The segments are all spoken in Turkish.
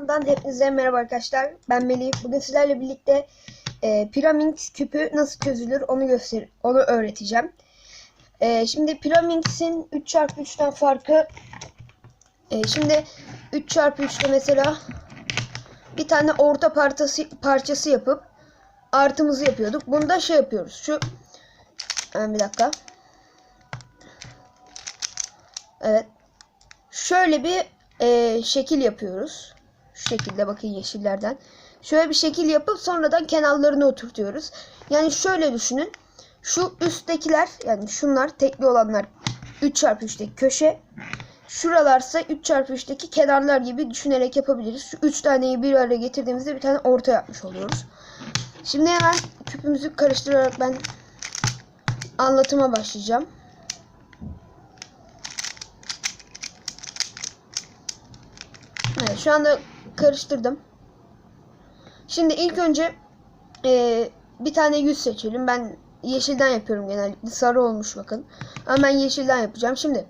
kanalından hepinize merhaba arkadaşlar. Ben Melih. Bugün sizlerle birlikte e, piramit küpü nasıl çözülür onu göster onu öğreteceğim. E, şimdi piramidin 3x3'ten farkı e, şimdi 3x3'te mesela bir tane orta parçası parçası yapıp artımızı yapıyorduk. Bunda şey yapıyoruz. Şu e, bir dakika. Evet. Şöyle bir e, şekil yapıyoruz. Şu şekilde bakın yeşillerden. Şöyle bir şekil yapıp sonradan kenarlarını oturtuyoruz. Yani şöyle düşünün. Şu üsttekiler yani şunlar tekli olanlar 3x3'teki köşe. Şuralarsa 3x3'teki kenarlar gibi düşünerek yapabiliriz. Şu 3 taneyi bir araya getirdiğimizde bir tane orta yapmış oluyoruz. Şimdi hemen küpümüzü karıştırarak ben anlatıma başlayacağım. Evet, şu anda karıştırdım. Şimdi ilk önce e, bir tane yüz seçelim. Ben yeşilden yapıyorum genellikle. Sarı olmuş bakın. Ama ben yeşilden yapacağım. Şimdi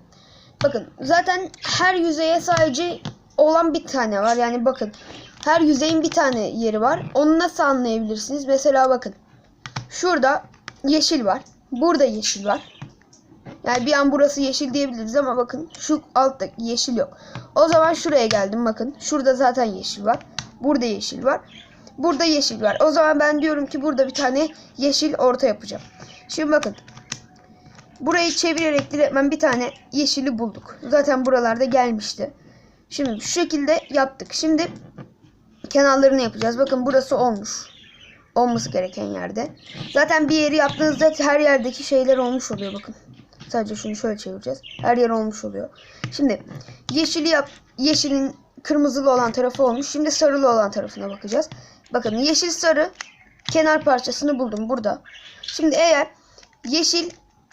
bakın zaten her yüzeye sadece olan bir tane var. Yani bakın her yüzeyin bir tane yeri var. Onu nasıl anlayabilirsiniz? Mesela bakın. Şurada yeşil var. Burada yeşil var. Yani bir an burası yeşil diyebiliriz ama bakın şu altta yeşil yok. O zaman şuraya geldim bakın. Şurada zaten yeşil var. Burada yeşil var. Burada yeşil var. O zaman ben diyorum ki burada bir tane yeşil orta yapacağım. Şimdi bakın. Burayı çevirerek direktmen bir tane yeşili bulduk. Zaten buralarda gelmişti. Şimdi şu şekilde yaptık. Şimdi kenarlarını yapacağız. Bakın burası olmuş. Olması gereken yerde. Zaten bir yeri yaptığınızda her yerdeki şeyler olmuş oluyor bakın. Sadece şunu şöyle çevireceğiz. Her yer olmuş oluyor. Şimdi yeşili yap yeşilin kırmızılı olan tarafı olmuş. Şimdi sarılı olan tarafına bakacağız. Bakın yeşil sarı kenar parçasını buldum burada. Şimdi eğer yeşil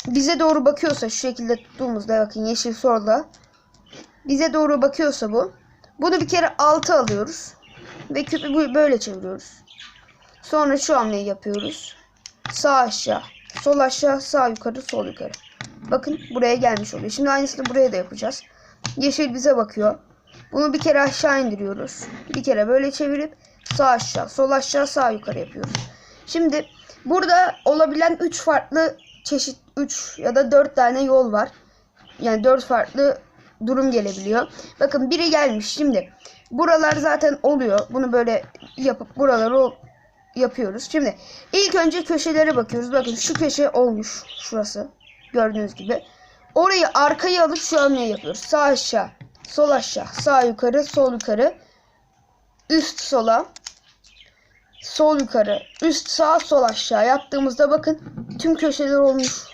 bize doğru bakıyorsa şu şekilde tuttuğumuzda bakın yeşil solda bize doğru bakıyorsa bu. Bunu bir kere altı alıyoruz. Ve küpü böyle çeviriyoruz. Sonra şu hamleyi yapıyoruz. Sağ aşağı, sol aşağı, sağ yukarı, sol yukarı. Bakın buraya gelmiş oluyor. Şimdi aynısını buraya da yapacağız. Yeşil bize bakıyor. Bunu bir kere aşağı indiriyoruz. Bir kere böyle çevirip sağ aşağı, sol aşağı, sağ yukarı yapıyoruz. Şimdi burada olabilen 3 farklı çeşit 3 ya da 4 tane yol var. Yani 4 farklı durum gelebiliyor. Bakın biri gelmiş şimdi. Buralar zaten oluyor. Bunu böyle yapıp buraları yapıyoruz. Şimdi ilk önce köşelere bakıyoruz. Bakın şu köşe olmuş. Şurası. Gördüğünüz gibi. Orayı arkaya alıp şu hamleyi yapıyoruz. Sağ aşağı, sol aşağı, sağ yukarı, sol yukarı. Üst sola, sol yukarı, üst sağ, sol aşağı yaptığımızda bakın tüm köşeler olmuş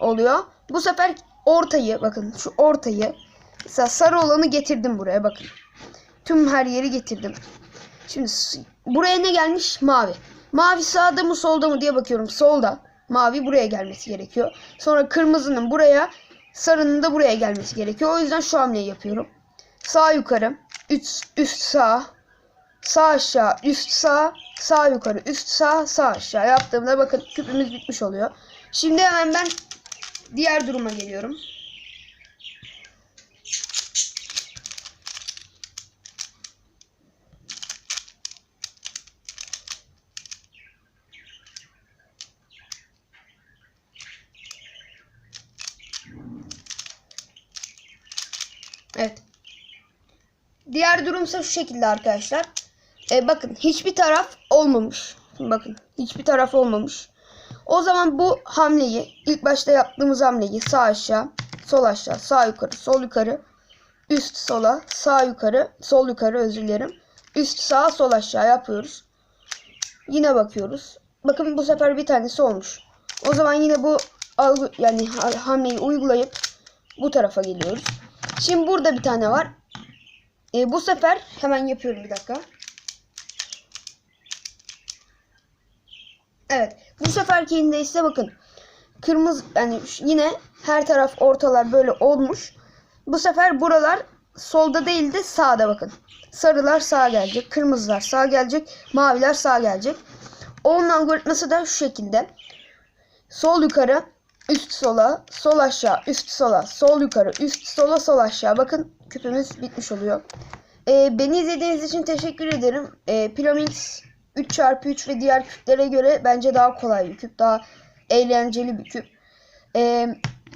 oluyor. Bu sefer ortayı bakın şu ortayı mesela sarı olanı getirdim buraya bakın. Tüm her yeri getirdim. Şimdi buraya ne gelmiş? Mavi. Mavi sağda mı solda mı diye bakıyorum. Solda. Mavi buraya gelmesi gerekiyor. Sonra kırmızının buraya, sarının da buraya gelmesi gerekiyor. O yüzden şu hamleyi yapıyorum. Sağ yukarı, üst, üst sağ, sağ aşağı, üst sağ, sağ yukarı, üst sağ, sağ aşağı yaptığımda bakın küpümüz bitmiş oluyor. Şimdi hemen ben diğer duruma geliyorum. Evet. Diğer durumsa şu şekilde arkadaşlar. E, bakın hiçbir taraf olmamış. Bakın hiçbir taraf olmamış. O zaman bu hamleyi ilk başta yaptığımız hamleyi sağ aşağı, sol aşağı, sağ yukarı, sol yukarı, üst sola, sağ yukarı, sol yukarı özür dilerim. Üst sağ, sol aşağı yapıyoruz. Yine bakıyoruz. Bakın bu sefer bir tanesi olmuş. O zaman yine bu algı yani ha- hamleyi uygulayıp bu tarafa geliyoruz. Şimdi burada bir tane var. E, bu sefer hemen yapıyorum bir dakika. Evet. Bu seferkinde ise bakın. Kırmızı yani yine her taraf ortalar böyle olmuş. Bu sefer buralar solda değil de sağda bakın. Sarılar sağa gelecek. Kırmızılar sağa gelecek. Maviler sağa gelecek. Onun algoritması da şu şekilde. Sol yukarı, üst sola, sol aşağı, üst sola, sol yukarı, üst sola, sol aşağı. Bakın küpümüz bitmiş oluyor. Ee, beni izlediğiniz için teşekkür ederim. Ee, Pyraminx 3x3 ve diğer küplere göre bence daha kolay bir küp. Daha eğlenceli bir küp. Ee,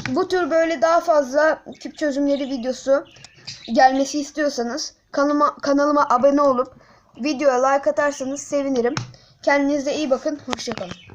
bu tür böyle daha fazla küp çözümleri videosu gelmesi istiyorsanız kanalıma, kanalıma abone olup videoya like atarsanız sevinirim. Kendinize iyi bakın. Hoşçakalın.